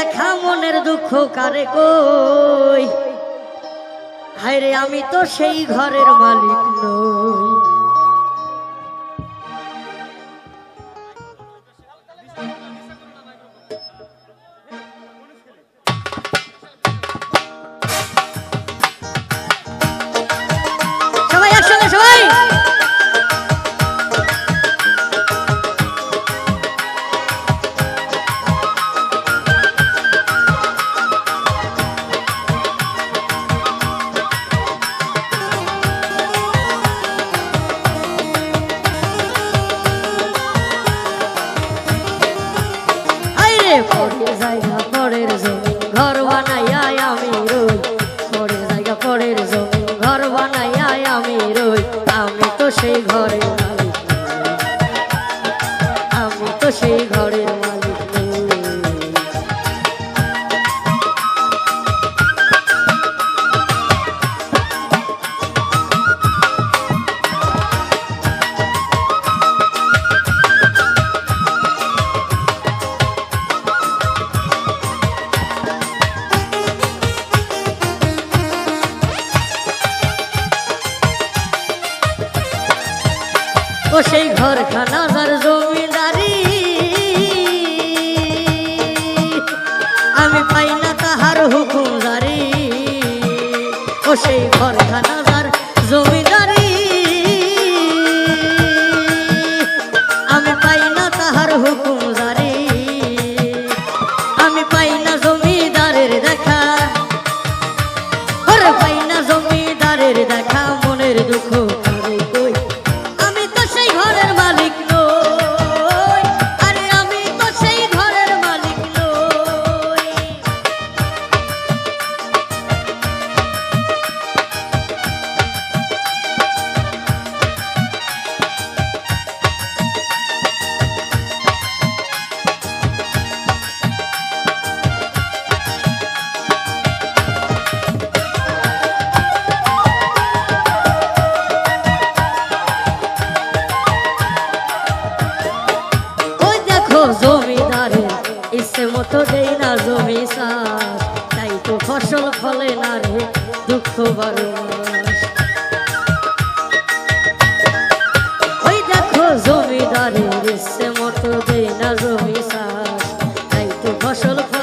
দেখা মনের দুঃখ কারে কই? হায় রে আমি তো সেই ঘরের মালিক নই। জমি ঘর বানাইয়া আমি রই। পরের জায়গা, পরের জমি ঘর বানাইয়া আমি রই। আমি তো সেই ঘরে মালিক ও সেই ঘরখানা যার জমিদারি। আমি পাই না তাহার হুকুম জারি। ও সেই ঘরখানা জমিদারি। আমি পাই না তাহার হুকুম জারি। আমি ইচ্ছে মতো দেই না জমি চাষ তাই তো ফসল ফলে না রে দুঃখ বারো। ওই দেখো জমিদারের ইচ্ছে মতো দেই না জমি চাষ তাই তো ফসল ফলে